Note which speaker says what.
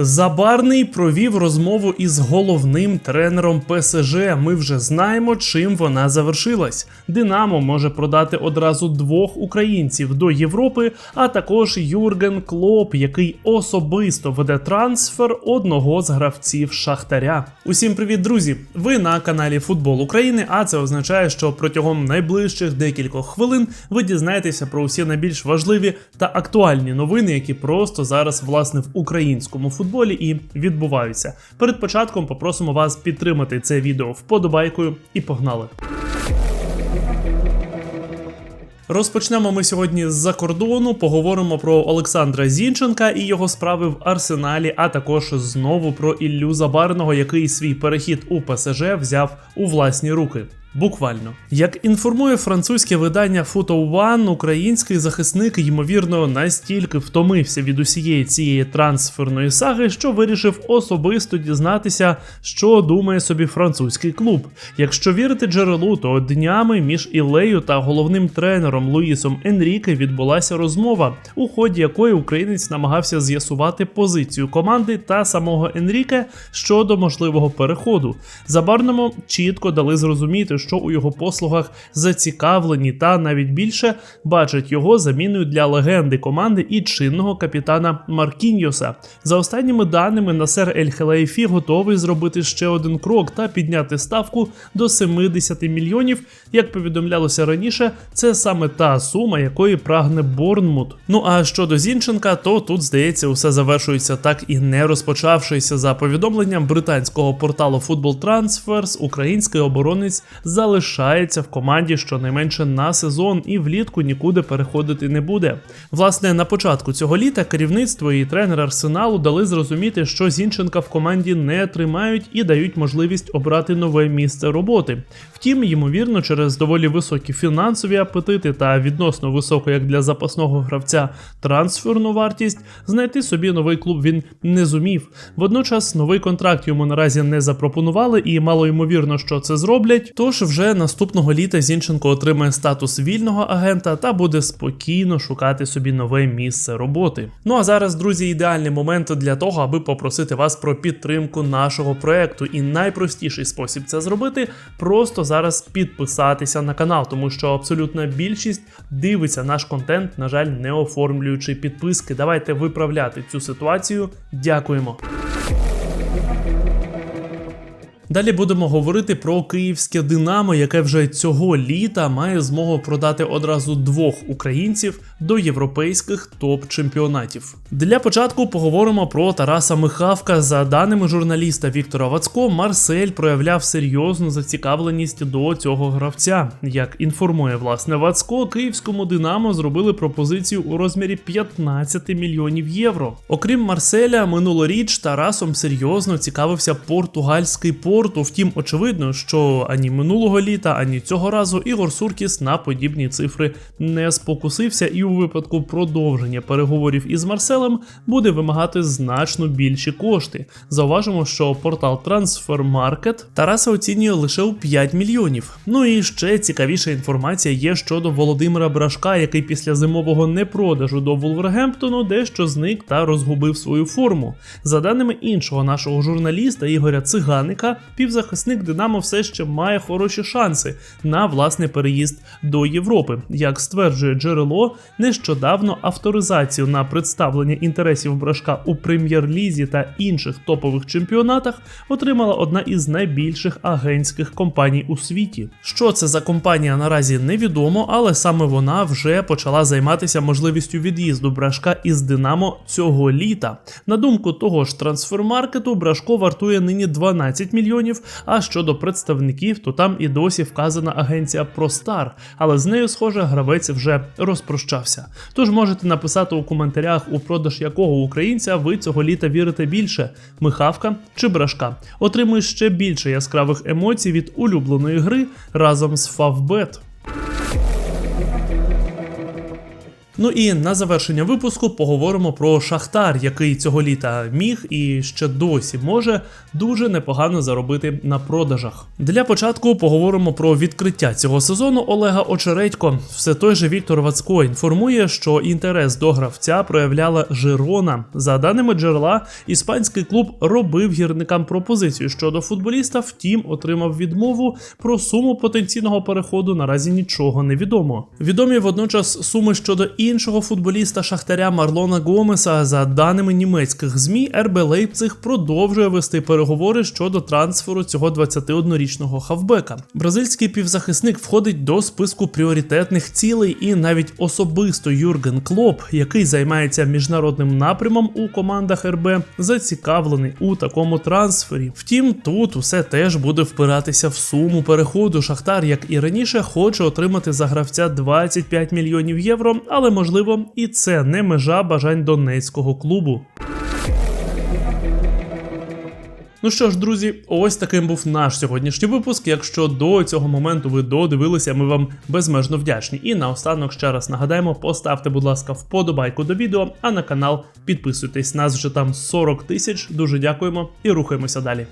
Speaker 1: Забарний провів розмову із головним тренером ПСЖ. Ми вже знаємо, чим вона завершилась. Динамо може продати одразу двох українців до Європи, а також Юрген Клоп, який особисто веде трансфер одного з гравців Шахтаря. Усім привіт, друзі! Ви на каналі Футбол України. А це означає, що протягом найближчих декількох хвилин ви дізнаєтеся про усі найбільш важливі та актуальні новини, які просто зараз власне в українському футболі і відбуваються. Перед початком попросимо вас підтримати це відео вподобайкою і погнали. Розпочнемо ми сьогодні з-за кордону. Поговоримо про Олександра Зінченка і його справи в Арсеналі, а також знову про Іллю Забарного, який свій перехід у ПСЖ взяв у власні руки. Буквально, як інформує французьке видання Photo One, український захисник ймовірно настільки втомився від усієї цієї трансферної саги, що вирішив особисто дізнатися, що думає собі французький клуб. Якщо вірити джерелу, то днями між Ілею та головним тренером Луїсом Енріке відбулася розмова, у ході якої українець намагався з'ясувати позицію команди та самого Енріке щодо можливого переходу. Забарному чітко дали зрозуміти, що у його послугах зацікавлені та навіть більше бачать його заміною для легенди команди і чинного капітана Маркіньоса. За останніми даними, Насер Ель Хелейфі готовий зробити ще один крок та підняти ставку до 70 мільйонів. Як повідомлялося раніше, це саме та сума, якої прагне Борнмут. Ну а щодо Зінченка, то тут здається, усе завершується так і не розпочавшися за повідомленням британського порталу Football Transfers, український оборонець залишається в команді щонайменше на сезон і влітку нікуди переходити не буде. Власне, на початку цього літа керівництво і тренер Арсеналу дали зрозуміти, що Зінченка в команді не тримають і дають можливість обрати нове місце роботи. Втім, ймовірно, через доволі високі фінансові апетити та відносно високу, як для запасного гравця, трансферну вартість, знайти собі новий клуб він не зумів. Водночас новий контракт йому наразі не запропонували, і мало ймовірно, що це зроблять. Тож вже наступного літа Зінченко отримає статус вільного агента та буде спокійно шукати собі нове місце роботи. Ну а зараз, друзі, ідеальний момент для того, аби попросити вас про підтримку нашого проекту. І найпростіший спосіб це зробити просто зараз підписатися на канал, тому що абсолютна більшість дивиться наш контент, на жаль, не оформлюючи підписки. Давайте виправляти цю ситуацію. Дякуємо. Далі будемо говорити про київське Динамо, яке вже цього літа має змогу продати одразу двох українців до європейських топ-чемпіонатів. Для початку поговоримо про Тараса Михавка. За даними журналіста Віктора Вацко, Марсель проявляв серйозну зацікавленість до цього гравця. Як інформує власне Вацко, київському Динамо зробили пропозицію у розмірі 15 мільйонів євро. Окрім Марселя, минулоріч Тарасом серйозно цікавився португальський порту. Втім, очевидно, що ані минулого літа, ані цього разу Ігор Суркіс на подібні цифри не спокусився, і у випадку продовження переговорів із Марселем буде вимагати значно більші кошти. Зауважимо, що портал Transfermarkt Тараса оцінює лише у 5 мільйонів. Ну і ще цікавіша інформація є щодо Володимира Брашка, який після зимового непродажу до Вулвергемптону дещо зник та розгубив свою форму. За даними іншого нашого журналіста Ігоря Циганика, півзахисник Динамо все ще має хороші шанси на власний переїзд до Європи. Як стверджує джерело, нещодавно авторизацію на представлення інтересів Брашка у прем'єр-лізі та інших топових чемпіонатах отримала одна із найбільших агентських компаній у світі. Що це за компанія наразі невідомо, але саме вона вже почала займатися можливістю від'їзду Брашка із Динамо цього літа. На думку того ж трансфермаркету, Брашко вартує нині 12 мільйонів. А щодо представників, то там і досі вказана агенція ProStar, але з нею, схоже, гравець вже розпрощався. Тож можете написати у коментарях, у продаж якого українця ви цього літа вірите більше: Михавка чи Брашка. Отримуєш ще більше яскравих емоцій від улюбленої гри разом з Favbet. Ну і на завершення випуску поговоримо про Шахтар, який цього літа міг і ще досі може дуже непогано заробити на продажах. Для початку поговоримо про відкриття цього сезону Олега Очередько. Все той же Віктор Вацько інформує, що інтерес до гравця проявляла Жирона. За даними джерела, іспанський клуб робив гірникам пропозицію щодо футболіста, втім отримав відмову про суму потенційного переходу. Наразі нічого не відомо. Відомі водночас суми щодо іншого футболіста Шахтаря Марлона Гомеса. За даними німецьких змі, РБ Лейпциг продовжує вести переговори щодо трансферу цього 21-річного хавбека. Бразильський півзахисник входить до списку пріоритетних цілей, і навіть особисто Юрген Клоп, який займається міжнародним напрямом у командах РБ, зацікавлений у такому трансфері. Втім, тут усе теж буде впиратися в суму переходу. Шахтар, як і раніше, хоче отримати за гравця 25 мільйонів євро, але можливо і це не межа бажань донецького клубу. Ну що ж, друзі, ось таким був наш сьогоднішній випуск. Якщо до цього моменту ви додивилися, ми вам безмежно вдячні. І наостанок ще раз нагадаємо, поставте, будь ласка, вподобайку до відео, а на канал підписуйтесь. Нас вже там 40 тисяч. Дуже дякуємо і рухаємося далі.